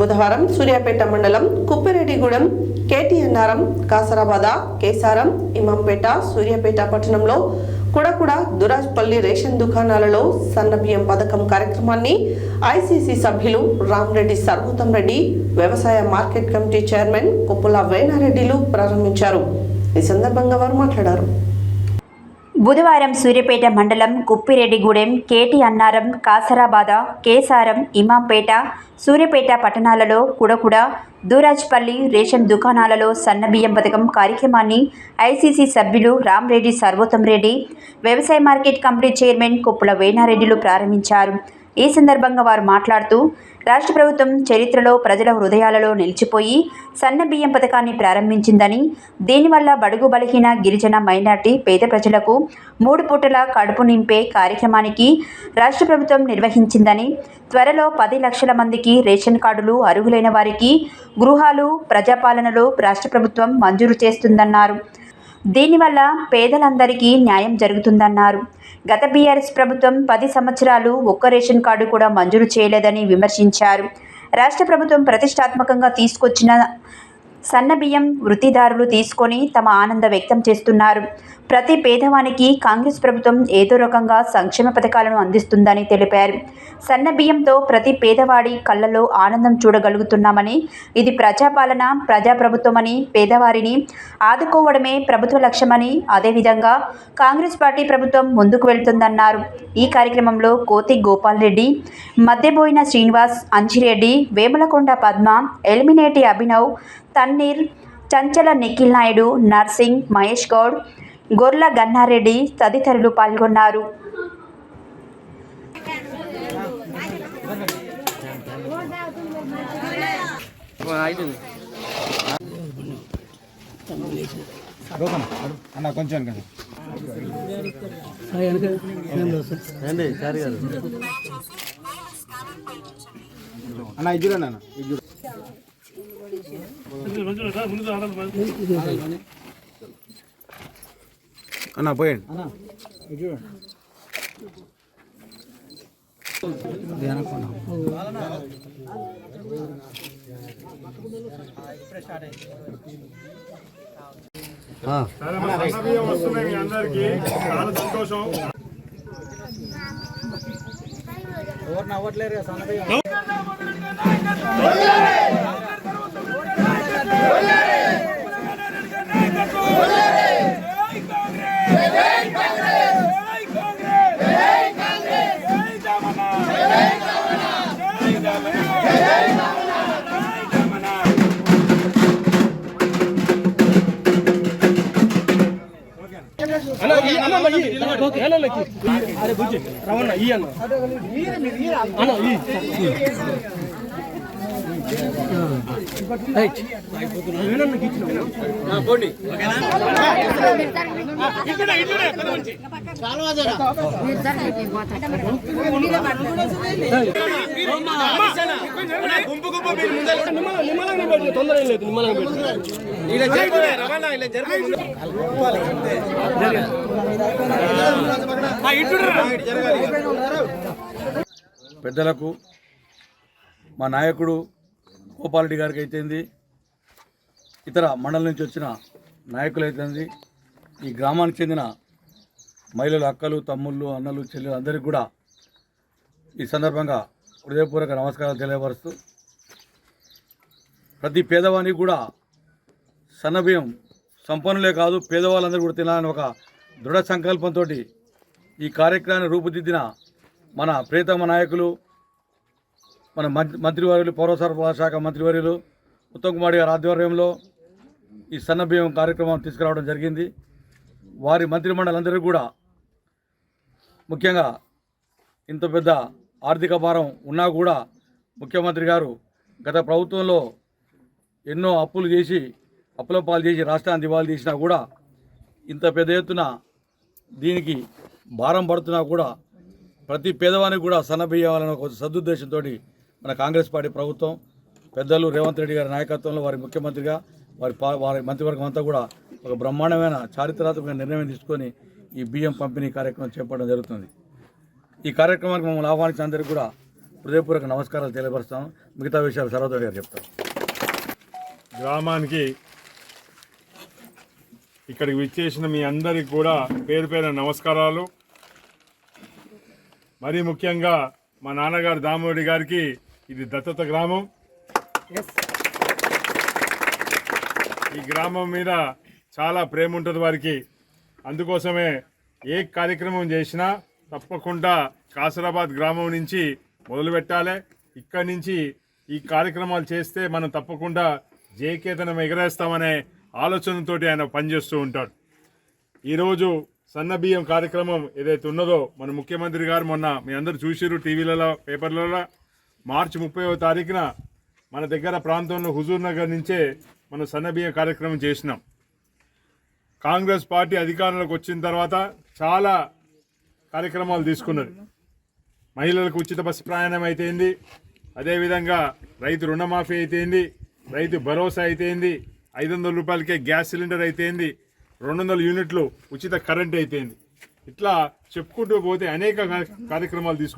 బుధవారం సూర్యాపేట మండలం కుప్పిరెడ్డిగూడెం కేటీఎన్ఆర్ఎం కాసరాబాద కేసారం ఇమాంపేట సూర్యాపేట పట్టణంలో కుడకుడ దురాజ్పల్లి రేషన్ దుకాణాలలో సన్నబియ్యం పథకం కార్యక్రమాన్ని ఐసీసీ సభ్యులు రామ్రెడ్డి సర్వోత్తం రెడ్డి వ్యవసాయ మార్కెట్ కమిటీ చైర్మన్ కుప్పల వేణారెడ్డిలు ప్రారంభించారు. ఈ సందర్భంగా వారు మాట్లాడారు. బుధవారం సూర్యాపేట మండలం కుప్పిరెడ్డిగూడెం కేటి అన్నారం కాసరాబాద కేసారం ఇమాంపేట సూర్యాపేట పట్టణాలలో కుడకుడ దూరాజ్పల్లి రేషన్ దుకాణాలలో సన్నబియ్యం పథకం కార్యక్రమాన్ని ఐసీసీ సభ్యులు రామ్రెడ్డి సర్వోత్తం రెడ్డి వ్యవసాయ మార్కెట్ కమిటీ చైర్మన్ కుప్పుల వేణారెడ్డిలు ప్రారంభించారు. ఈ సందర్భంగా వారు మాట్లాడుతూ రాష్ట్ర ప్రభుత్వం చరిత్రలో ప్రజల హృదయాలలో నిలిచిపోయి సన్న బియ్యం పథకాన్ని ప్రారంభించిందని దీనివల్ల బడుగు బలహీన గిరిజన మైనార్టీ పేద ప్రజలకు మూడు పూటల కడుపు నింపే కార్యక్రమానికి రాష్ట్ర ప్రభుత్వం నిర్వహించిందని త్వరలో పది లక్షల మందికి రేషన్ కార్డులు అర్హులైన వారికి గృహాలు ప్రజాపాలనలో రాష్ట్ర ప్రభుత్వం మంజూరు చేస్తుందన్నారు. దీనివల్ల పేదలందరికీ న్యాయం జరుగుతుందన్నారు. గత బీఆర్ఎస్ ప్రభుత్వం పది సంవత్సరాలు ఒక్క రేషన్ కార్డు కూడా మంజూరు చేయలేదని విమర్శించారు. రాష్ట్ర ప్రభుత్వం ప్రతిష్టాత్మకంగా తీసుకొచ్చిన సన్న బియ్యం వృత్తిదారులు తీసుకొని తమ ఆనంద వ్యక్తం చేస్తున్నారు. ప్రతి పేదవానికి కాంగ్రెస్ ప్రభుత్వం ఏదో రకంగా సంక్షేమ పథకాలను అందిస్తుందని తెలిపారు. సన్న బియ్యంతో ప్రతి పేదవాడి కళ్ళలో ఆనందం చూడగలుగుతున్నామని ఇది ప్రజాపాలన ప్రజాప్రభుత్వమని పేదవారిని ఆదుకోవడమే ప్రభుత్వ లక్ష్యమని అదేవిధంగా కాంగ్రెస్ పార్టీ ప్రభుత్వం ముందుకు వెళ్తుందన్నారు. ఈ కార్యక్రమంలో కోతి గోపాల్ రెడ్డి మద్దెబోయిన శ్రీనివాస్ అంజిరెడ్డి వేములకొండ పద్మ ఎలిమినేటి అభినవ్ తన్నీర్ చంచల నిఖిల్ నాయుడు నర్సింగ్ మహేష్ గౌడ్ గొర్ల గన్నారెడ్డి తదితరులు పాల్గొన్నారు. అన్న కొంచెం అన్న ఇది అన్న అన్న పోయండి. సన్నబియ్యం వస్తున్నాయి అందరికీ చాలా సంతోషం అరే బుజ్జి రవణ ఈ అన్న ఈ పెద్దలకు మా నాయకుడు గోపాలరెడ్డి గారికి అయితేంది. ఇతర మండలం నుంచి వచ్చిన నాయకులు అయితేంది. ఈ గ్రామానికి చెందిన మహిళలు అక్కలు తమ్ముళ్ళు అన్నలు చెల్లెలు అందరికీ కూడా ఈ సందర్భంగా హృదయపూర్వక నమస్కారాలు తెలియపరుస్తూ ప్రతి పేదవానికి కూడా సన్నబియ్యం సంపన్నులే కాదు పేదవాళ్ళందరూ కూడా తినాలని ఒక దృఢ సంకల్పంతో ఈ కార్యక్రమాన్ని రూపుదిద్దిన మన ప్రియతమ నాయకులు మన మంత్రి మంత్రివర్యులు పౌరసరఫరా శాఖ మంత్రివర్యులు ఉత్తమ్ కుమార్ గారి ఆధ్వర్యంలో ఈ సన్నబియ్యం కార్యక్రమం తీసుకురావడం జరిగింది. వారి మంత్రిమండలందరూ కూడా ముఖ్యంగా ఇంత పెద్ద ఆర్థిక భారం ఉన్నా కూడా ముఖ్యమంత్రి గారు గత ప్రభుత్వంలో ఎన్నో అప్పులు చేసి అప్పుల పాలు చేసి రాష్ట్రాన్ని దివాలు చేసినా కూడా ఇంత పెద్ద ఎత్తున దీనికి భారం పడుతున్నా కూడా ప్రతి పేదవానికి కూడా సన్నబియ్యాలనే ఒక సదుద్దేశంతో మన కాంగ్రెస్ పార్టీ ప్రభుత్వం పెద్దలు రేవంత్ రెడ్డి గారి నాయకత్వంలో వారి ముఖ్యమంత్రిగా వారి వారి మంత్రివర్గం అంతా కూడా ఒక బ్రహ్మాండమైన చారిత్రాత్మక నిర్ణయం తీసుకొని ఈ బియ్యం పంపిణీ కార్యక్రమం చేపట్టడం జరుగుతుంది. ఈ కార్యక్రమానికి మమ్మల్ని ఆహ్వానించిన అందరికీ కూడా హృదయపూర్వక నమస్కారాలు తెలియపరుస్తాను. మిగతా విషయాలు సర్వోదయ గారు చెప్తాను గ్రామానికి ఇక్కడికి విచ్చేసిన మీ అందరికి కూడా పేరు పేరు నమస్కారాలు. మరీ ముఖ్యంగా మా నాన్నగారు దామోడి గారికి ఇది దత్తత గ్రామం. ఈ గ్రామం మీద చాలా ప్రేమ ఉంటుంది వారికి. అందుకోసమే ఏ కార్యక్రమం చేసినా తప్పకుండా కాసరాబాద్ గ్రామం నుంచి మొదలు పెట్టాలి. ఇక్కడి నుంచి ఈ కార్యక్రమాలు చేస్తే మనం తప్పకుండా జయకేతనం ఎగరేస్తామనే ఆలోచనతోటి ఆయన పనిచేస్తూ ఉంటాడు. ఈరోజు సన్న బియ్యం కార్యక్రమం ఏదైతే ఉన్నదో మన ముఖ్యమంత్రి గారు మొన్న మీ అందరు చూసిరు టీవీలలో పేపర్లలో. మార్చి ముప్పైవ తారీఖున మన దగ్గర ప్రాంతంలో హుజూర్ నగర్ నుంచే మనం సన్నబియ్య కార్యక్రమం చేసినాం. కాంగ్రెస్ పార్టీ అధికారంలోకి వచ్చిన తర్వాత చాలా కార్యక్రమాలు తీసుకున్నది మహిళలకు ఉచిత బస్సు ప్రయాణం అయితేంది అదేవిధంగా రైతు రుణమాఫీ అయితేంది రైతు భరోసా అయితేంది ఐదు వందల రూపాయలకే గ్యాస్ సిలిండర్ అయితేంది రెండు వందల యూనిట్లు ఉచిత కరెంట్ అయితేంది. ఇట్లా చెప్పుకుంటూ పోతే అనేక కార్యక్రమాలు తీసుకు